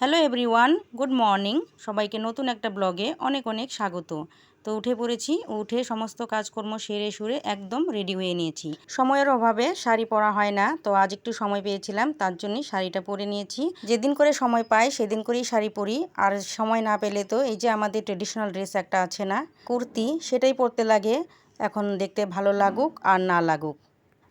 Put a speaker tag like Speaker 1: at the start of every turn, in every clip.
Speaker 1: Hello everyone good morning সবাইকে নতুন একটা ব্লগে অনেক অনেক স্বাগত। তো উঠে পড়েছি, উঠে সমস্ত কাজকর্ম সেরে সুরে একদম রেডি হয়ে নিয়েছি। সময়ের অভাবে শাড়ি পরা হয় না, তো আজ একটু সময় পেয়েছিলাম, তার জন্যই শাড়িটা পরে নিয়েছি। যেদিন করে সময় পাই, সেদিন করেই শাড়ি পরি। আর সময় না পেলে তো এই যে আমাদের ট্রেডিশনাল ড্রেস একটা আছে না, কুর্তি, সেটাই পরতে লাগে। এখন দেখতে ভালো লাগুক আর না লাগুক।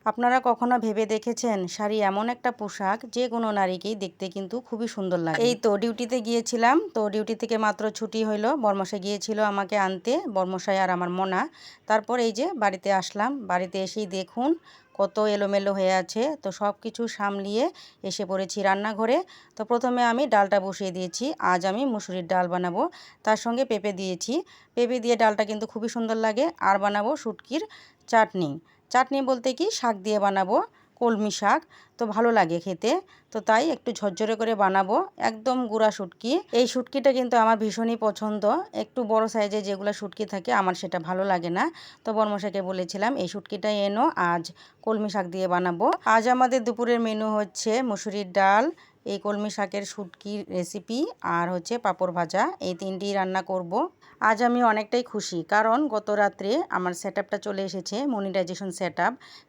Speaker 1: আপনারা কখনো ভেবে দেখেছেন শাড়ি এমন একটা পোশাক? যে কোনো নারীকেই দেখতে কিন্তু খুবই সুন্দর লাগে। এই তো ডিউটিতে গিয়েছিলাম, তো ডিউটি থেকে মাত্র ছুটি হইল। বর্মশাই গিয়েছিল আমাকে আনতে, বর্মশাই আর আমার মনা। তারপর এই যে বাড়িতে আসলাম, বাড়িতে এসেই দেখুন কত এলোমেলো হয়ে আছে। তো সব কিছু সামলিয়ে এসে পড়েছি রান্নাঘরে। তো প্রথমে আমি ডালটা বসিয়ে দিয়েছি, আজ আমি মুসুরির ডাল বানাবো। তার সঙ্গে পেঁপে দিয়েছি। পেঁপে দিয়ে ডালটা কিন্তু খুবই সুন্দর লাগে। আর বানাবো শুটকির চাটনি। চাটনি বলতে কি, শাক দিয়ে বানাবো, কলমি শাক, তো ভালো লাগে খেতে। তো তাই একটু ঝরঝরে করে বানাবো, একদম গুঁড়া শুটকি। এই শুটকিটা কিন্তু আমার ভীষণই পছন্দ। একটু বড় সাইজে যেগুলো শুটকি থাকে, আমার সেটা ভালো লাগে না। তো বর্মশাকে বলেছিলাম, এই শুটকিটা এনো, আজ কলমি শাক দিয়ে বানাবো। আজ আমাদের দুপুরের মেনু হচ্ছে মুসুরির ডাল এই কলমি শাকের শুটকির রেসিপি আর হচ্ছে পাঁপড় ভাজা, এই তিনটি রান্না করব। আজ আমি অনেকটাই খুশি কারণ গত রাত্রে আমার সেট চলে এসেছে মনিটাইজেশন সেট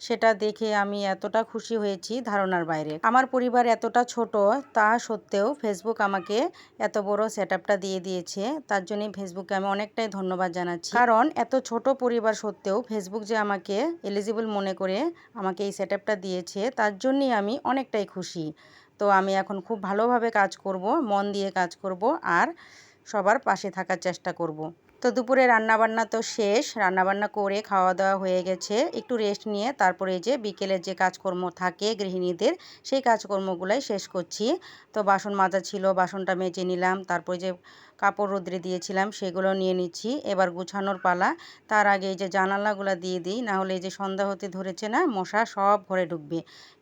Speaker 1: সেটা দেখে আমি এতটা খুশি হয়েছি ধারণার বাইরে। আমার পরিবার এতটা ছোট, তা সত্ত্বেও ফেসবুক আমাকে এত বড় সেট দিয়ে দিয়েছে। তার জন্যই ফেসবুকে আমি অনেকটাই ধন্যবাদ জানাচ্ছি। কারণ এত ছোট পরিবার সত্ত্বেও ফেসবুক যে আমাকে এলিজিবল মনে করে আমাকে এই সেট দিয়েছে, তার জন্যই আমি অনেকটাই খুশি। তো আমি এখন খুব ভালোভাবে কাজ করব, মন দিয়ে কাজ করব আর সবার পাশে থাকার চেষ্টা করব। তো দুপুরে রান্নাবান্না তো শেষ। রান্নাবান্না করে খাওয়া দাওয়া হয়ে গেছে। একটু রেস্ট নিয়ে তারপরে যে বিকেলের যে কাজকর্ম থাকে গৃহিণীদের, সেই কাজকর্মগুলাই শেষ করছি। তো বাসন মাজা ছিল, বাসনটা মেজে নিলাম, তারপরে যে কাপড় রোদ্রে দিয়েছিলাম সেগুলো নিয়ে নিচ্ছি। এবার গুছানোর পালা। তার আগে এই যে জানালাগুলো দিয়ে দিই, নাহলে এই যে সন্ধ্যা হতে ধরেছে না, মশা সব ঘরে ঢুকবে।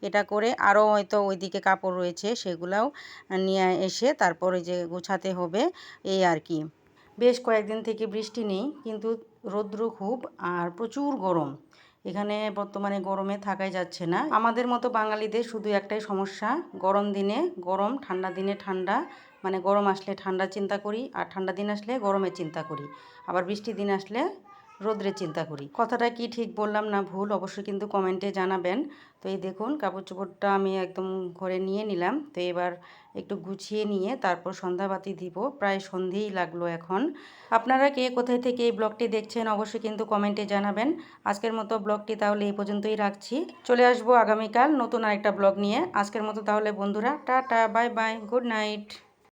Speaker 1: এটা করে আরও হয়তো ওইদিকে কাপড় রয়েছে, সেগুলাও নিয়ে এসে তারপরে যে গুছাতে হবে, এই আর কি। বেশ কয়েকদিন থেকে বৃষ্টি নেই, কিন্তু রৌদ্র খুব আর প্রচুর গরম। এখানে বর্তমানে গরমে থাকাই যাচ্ছে না। আমাদের মতো বাঙালিদের শুধু একটাই সমস্যা, গরম দিনে গরম, ঠান্ডা দিনে ঠান্ডা। মানে গরম আসলে ঠান্ডা চিন্তা করি আর ঠান্ডা দিন আসলে গরমের চিন্তা করি। আবার বৃষ্টির দিন আসলে রোদ্রের চিন্তা করি। কথাটা কি ঠিক বললাম না ভুল অবশ্যই কিন্তু কমেন্টে জানাবেন। তো এই দেখুন কাপড় চোপড়টা আমি একদম ঘরে নিয়ে নিলাম। তো এবার একটু গুছিয়ে নিয়ে তারপর সন্ধ্যাবাতি দিব। প্রায় সন্ধেই লাগল এখন। আপনারা কে কোথায় থেকে এই ব্লগটি দেখছেন অবশ্যই কিন্তু কমেন্টে জানাবেন। আজকের মতো ব্লগটি তাহলে এই পর্যন্তই রাখছি। চলে আসব আগামীকাল নতুন আরেকটা ব্লগ নিয়ে। আজকের মতো তাহলে বন্ধুরা, tata, bye bye, good night.